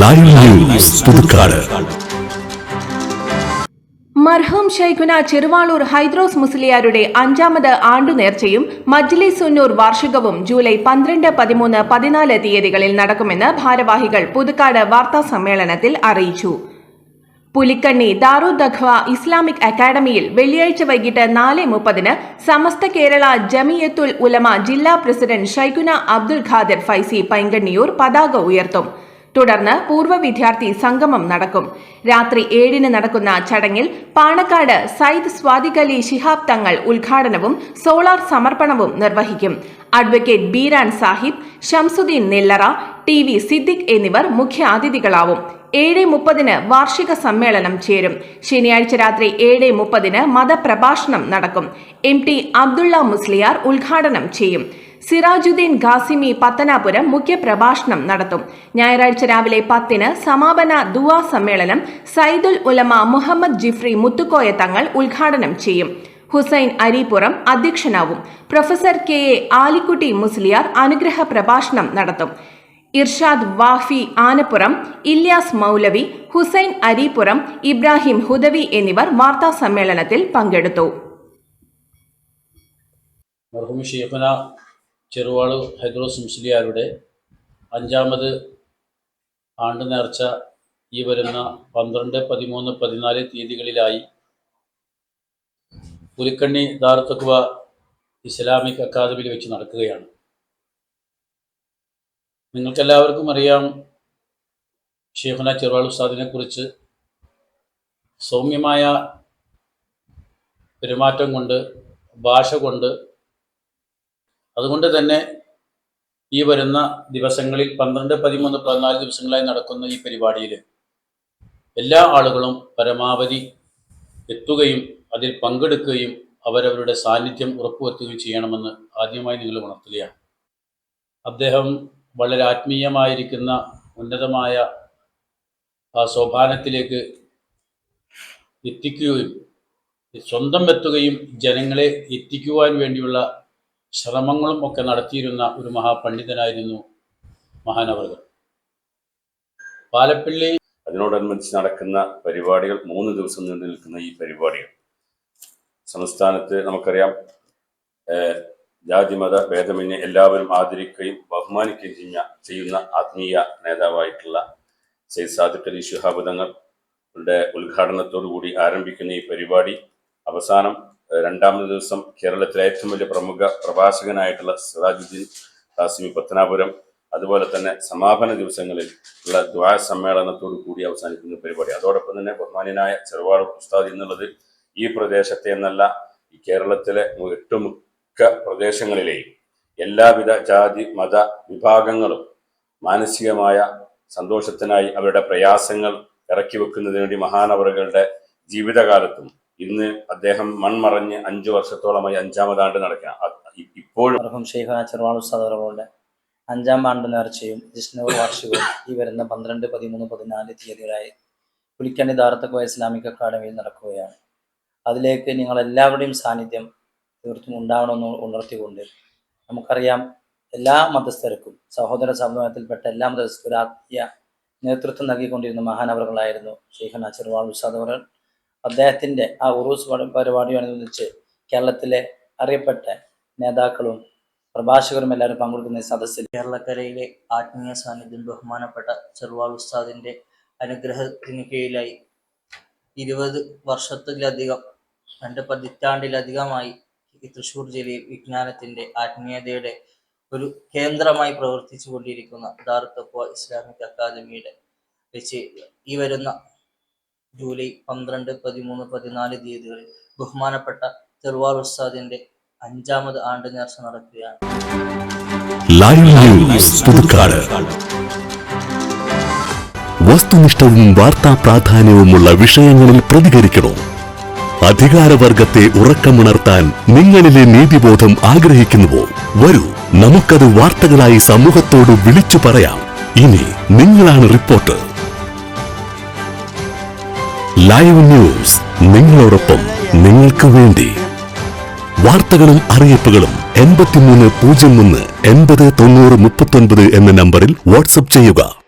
Live news Puthukkad മർഹൂം ഷൈഖുന ചെറുവാളൂർ ഹൈദ്രോസ് മുസ്ലിയാരുടെ അഞ്ചാമത് ആണ്ടു നേർച്ചയും മജ്ലി സുന്നൂർ വാർഷികവും ജൂലൈ പന്ത്രണ്ട് പതിമൂന്ന് പതിനാല് തീയതികളിൽ നടക്കുമെന്ന് ഭാരവാഹികൾ പുതുക്കാട് വാർത്താ സമ്മേളനത്തിൽ അറിയിച്ചു. പുലിക്കണ്ണി ദാറുദഖ്വ ഇസ്ലാമിക് അക്കാദമിയിൽ വെള്ളിയാഴ്ച വൈകിട്ട് നാല് മുപ്പതിന് സമസ്ത കേരള ജമിയത്തുൽ ഉലമ ജില്ലാ പ്രസിഡന്റ് ഷൈഖുന അബ്ദുൽ ഖാദിർ ഫൈസി പൈങ്കണ്ണിയൂർ പതാക ഉയർത്തും. തുടർന്ന് പൂർവ വിദ്യാർത്ഥി സംഗമം നടക്കും. രാത്രി ഏഴിന് നടക്കുന്ന ചടങ്ങിൽ പാണക്കാട് സയ്യിദ് സ്വാദിഖലി ശിഹാബ് തങ്ങൾ ഉദ്ഘാടനവും സോളാർ സമർപ്പണവും നിർവഹിക്കും. Advocate Beeran Sahib Shamsuddin Nellara T V Siddique എന്നിവർ മുഖ്യാതിഥികളാവും ഏഴ് മുപ്പതിന് വാർഷിക സമ്മേളനം ചേരും. ശനിയാഴ്ച രാത്രി ഏഴ് മുപ്പതിന് മതപ്രഭാഷണം നടക്കും. എം ടി അബ്ദുള്ള മുസ്ലിയാർ ഉദ്ഘാടനം ചെയ്യും. സിറാജുദ്ദീൻ ഖാസിമി പത്തനാപുരം മുഖ്യപ്രഭാഷണം നടത്തും. ഞായറാഴ്ച രാവിലെ പത്തിന് സമാപന ദുവാ സമ്മേളനം സൈദുൽ ഉലമ മുഹമ്മദ് ജിഫ്രി മുത്തുക്കോയ തങ്ങൾ ഉദ്ഘാടനം ചെയ്യും. Hussain Areepuram അധ്യക്ഷനാവും. Professor K A Alikutty Musliyar അനുഗ്രഹ പ്രഭാഷണം നടത്തും. ഇർഷാദ് വാഫി ആനപ്പുറം ഇല്യാസ് മൗലവി ഹുസൈൻ അരീപുറം ഇബ്രാഹിം ഹുദവി എന്നിവർ വാർത്താ സമ്മേളനത്തിൽ പങ്കെടുത്തു. ചെറുവാൾ ഹൈദ്രോസ് മുസ്ലിയാരുടെ അഞ്ചാമത് ആണ്ട് നേർച്ച ഈ വരുന്ന പന്ത്രണ്ട് പതിമൂന്ന് പതിനാല് തീയതികളിലായി പുലിക്കണ്ണി ദാർത്തക്വ ഇസ്ലാമിക് അക്കാദമിയിൽ വെച്ച് നടക്കുകയാണ്. നിങ്ങൾക്കെല്ലാവർക്കും അറിയാം ഷെയ്ഖുന ചെറുവാൾ ഉസ്താദിനെ കുറിച്ച് സൗമ്യമായ പെരുമാറ്റം കൊണ്ട് ഭാഷ കൊണ്ട് അതുകൊണ്ട് തന്നെ ഈ വരുന്ന ദിവസങ്ങളിൽ പന്ത്രണ്ട് പതിമൂന്ന് പതിനാല് ദിവസങ്ങളായി നടക്കുന്ന ഈ പരിപാടിയിൽ എല്ലാ ആളുകളും പരമാവധി എത്തുകയും അതിൽ പങ്കെടുക്കുകയും അവരവരുടെ സാന്നിധ്യം ഉറപ്പുവരുത്തുകയും ചെയ്യണമെന്ന് ആദ്യമായി നിങ്ങൾ ഉണർത്തുകയാണ്. അദ്ദേഹം വളരെ ആത്മീയമായിരിക്കുന്ന ഉന്നതമായ ആ സോപാനത്തിലേക്ക് എത്തിക്കുകയും സ്വന്തം എത്തുകയും ജനങ്ങളെ എത്തിക്കുവാൻ വേണ്ടിയുള്ള ശ്രമങ്ങളും ഒക്കെ നടത്തിയിരുന്ന ഒരു മഹാപണ്ഡിതനായിരുന്നു മഹാനവർഗർ പാലപ്പള്ളി അതിനോടനുബന്ധിച്ച് നടക്കുന്ന പരിപാടികൾ മൂന്ന് ദിവസം നീണ്ടു നിൽക്കുന്ന ഈ പരിപാടികൾ. സംസ്ഥാനത്ത് നമുക്കറിയാം ജാതിമത ഭേദമന്യേ എല്ലാവരും ആദരിക്കുകയും ബഹുമാനിക്കുകയും ചെയ്യുന്ന ചെയ്യുന്ന ആത്മീയ നേതാവായിട്ടുള്ള സെയ്ദ് സാദിഖ് അലി ശിഹാബ് തങ്ങളുടെ ഉദ്ഘാടനത്തോടു കൂടി ആരംഭിക്കുന്ന ഈ പരിപാടി അവസാനം രണ്ടാമത് ദിവസം കേരളത്തിലെ ഏറ്റവും വലിയ പ്രമുഖ പ്രഭാഷകനായിട്ടുള്ള സിറാജുദ്ദീൻ ഖാസിമി പത്തനാപുരം അതുപോലെ തന്നെ സമാപന ദിവസങ്ങളിൽ ഉള്ള ദ്വാ സമ്മേളനത്തോടു കൂടി അവസാനിക്കുന്ന പരിപാടി. അതോടൊപ്പം തന്നെ ബഹുമാന്യനായ ചെറുവാട് ഉസ്താദ് എന്നുള്ളത് ഈ പ്രദേശത്തെ എന്നല്ല ഈ കേരളത്തിലെ ഒട്ടുമുക്ക പ്രദേശങ്ങളിലെയും എല്ലാവിധ ജാതി മത വിഭാഗങ്ങളും മാനസികമായ സന്തോഷത്തിനായി അവരുടെ പ്രയാസങ്ങൾ ഇറക്കി വെക്കുന്നതിന് വേണ്ടി മഹാനവറുകളുടെ ജീവിതകാലത്തും ഇന്ന് അദ്ദേഹം മൺമറഞ്ഞ് അഞ്ചു വർഷത്തോളമായി അഞ്ചാമതാണ്ട് നടക്കുക ഇപ്പോഴും മർഹൂം ഷെയ്ഖ് ചെറുവാൾ ഉസ്താദ് അഞ്ചാം ആണ്ട് നേർച്ചയും ജിസ്നൂർ വാർഷികവും ഈ വരുന്ന പന്ത്രണ്ട് പതിമൂന്ന് പതിനാല് തീയതികളായി പുലിക്കണ്ണി ദാർത്തക്കോയ ഇസ്ലാമിക് അക്കാദമിയിൽ നടക്കുകയാണ്. അതിലേക്ക് നിങ്ങൾ എല്ലാവരുടെയും സാന്നിധ്യം തീർത്തും ഉണ്ടാവണമെന്ന് ഉണർത്തിക്കൊണ്ട് നമുക്കറിയാം എല്ലാ മതസ്ഥർക്കും സഹോദര സമൂഹത്തിൽപ്പെട്ട എല്ലാ മതസ്ഥരും ആത്മീയ നേതൃത്വം നൽകിക്കൊണ്ടിരുന്ന മഹാനവറുകളായിരുന്നു ഷെയ്ഖൻ ചെറുവാൾ ഉസാദ് അവർ അദ്ദേഹത്തിന്റെ ആ ഉറൂസ് പരിപാടിയോടനുബന്ധിച്ച് കേരളത്തിലെ അറിയപ്പെട്ട നേതാക്കളും പ്രഭാഷകരും എല്ലാവരും പങ്കെടുക്കുന്ന സദസ്സിൽ കേരളക്കരയിലെ ആത്മീയ സാന്നിധ്യം ബഹുമാനപ്പെട്ട ചെറുവാൾ ഉസ്താദിന്റെ അനുഗ്രഹത്തിന് കീഴിലായി ഇരുപത് വർഷത്തിലധികം രണ്ട് പതിറ്റാണ്ടിലധികമായി ഈ തൃശ്ശൂർ ജില്ലയിൽ വിജ്ഞാനത്തിന്റെ ആത്മീയതയുടെ ഒരു കേന്ദ്രമായി പ്രവർത്തിച്ചു കൊണ്ടിരിക്കുന്ന ദാർത്തക്വ ഇസ്ലാമിക് അക്കാദമിയുടെ വെച്ച് ഈ വരുന്ന ജൂലൈ പന്ത്രണ്ട് പതിമൂന്ന് പതിനാല് തീയതികളിൽ ബഹുമാനപ്പെട്ട ചെറുവാൾ ഉസ്താദിന്റെ അഞ്ചാമത് ആണ്ട് നേർച്ച നടക്കുകയാണ് വസ്തുനിഷ്ഠവും വാർത്താ പ്രാധാന്യവുമുള്ള വിഷയങ്ങളിൽ പ്രതികരിക്കണോ. അധികാരവർഗത്തെ ഉറക്കമുണർത്താൻ നിങ്ങളിലെ നീതിബോധം ആഗ്രഹിക്കുന്നുവോ? വരൂ നമുക്കത് വാർത്തകളായി സമൂഹത്തോട് വിളിച്ചു പറയാം. ഇനി നിങ്ങളാണ് റിപ്പോർട്ടർ. ലൈവ് ന്യൂസ് നിങ്ങളോടൊപ്പം നിങ്ങൾക്ക് വേണ്ടി. വാർത്തകളും അറിയിപ്പുകളും എൺപത്തിമൂന്ന് പൂജ്യം ഒന്ന് എൺപത് തൊണ്ണൂറ് മുപ്പത്തൊൻപത് എന്ന നമ്പറിൽ വാട്സപ്പ് ചെയ്യുക.